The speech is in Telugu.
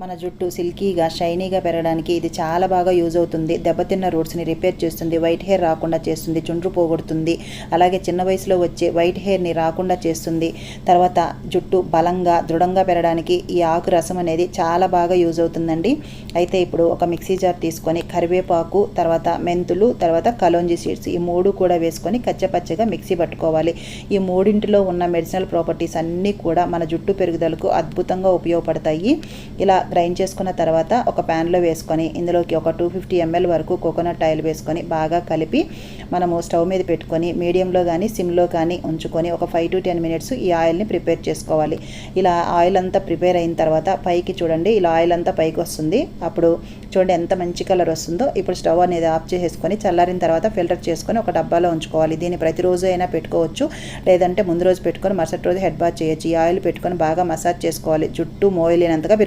మన జుట్టు సిల్కీగా షైనీగా పెరగడానికి ఇది చాలా బాగా యూజ్ అవుతుంది. దెబ్బతిన్న రూట్స్ని రిపేర్ చేస్తుంది. వైట్ హెయిర్ రాకుండా చేస్తుంది. చుండ్రు పోగొడుతుంది. అలాగే చిన్న వయసులో వచ్చే వైట్ హెయిర్ని రాకుండా చేస్తుంది. తర్వాత జుట్టు బలంగా దృఢంగా పెరగడానికి ఈ ఆకు రసం అనేది చాలా బాగా యూజ్ అవుతుందండి. అయితే ఇప్పుడు ఒక మిక్సీ జార్ తీసుకొని కరివేపాకు తర్వాత మెంతులు తర్వాత కలోంజీ సీడ్స్ ఈ మూడు కూడా వేసుకొని కచ్చపచ్చగా మిక్సీ పట్టుకోవాలి. ఈ మూడింటిలో ఉన్న మెడిసినల్ ప్రాపర్టీస్ అన్నీ కూడా మన జుట్టు పెరుగుదలకు అద్భుతంగా ఉపయోగపడతాయి. ఇలా గ్రైండ్ చేసుకున్న తర్వాత ఒక ప్యాన్లో వేసుకొని ఇందులోకి ఒక టూ ఫిఫ్టీ ఎంఎల్ వరకు కోకోనట్ ఆయిల్ వేసుకొని బాగా కలిపి మనము స్టవ్ మీద పెట్టుకొని మీడియంలో కానీ సిమ్లో కానీ ఉంచుకొని ఒక ఫైవ్ టు టెన్ మినిట్స్ ఈ ఆయిల్ని ప్రిపేర్ చేసుకోవాలి. ఇలా ఆయిల్ అంతా ప్రిపేర్ అయిన తర్వాత పైకి చూడండి ఇలా ఆయిల్ అంతా పైకి వస్తుంది. అప్పుడు చూడండి ఎంత మంచి కలర్ వస్తుందో. ఇప్పుడు స్టవ్ అనేది ఆఫ్ చేసేసుకొని చల్లారిన తర్వాత ఫిల్టర్ చేసుకొని ఒక డబ్బాలో ఉంచుకోవాలి. దీన్ని ప్రతిరోజు అయినా పెట్టుకోవచ్చు. లేదంటే ముందు రోజు పెట్టుకొని మరుసటి రోజు హెడ్ బాత్ చేయొచ్చు. ఈ ఆయిల్ పెట్టుకొని బాగా మసాజ్ చేసుకోవాలి. జుట్టు మోయలేనంతగా పెరుగుతుంది.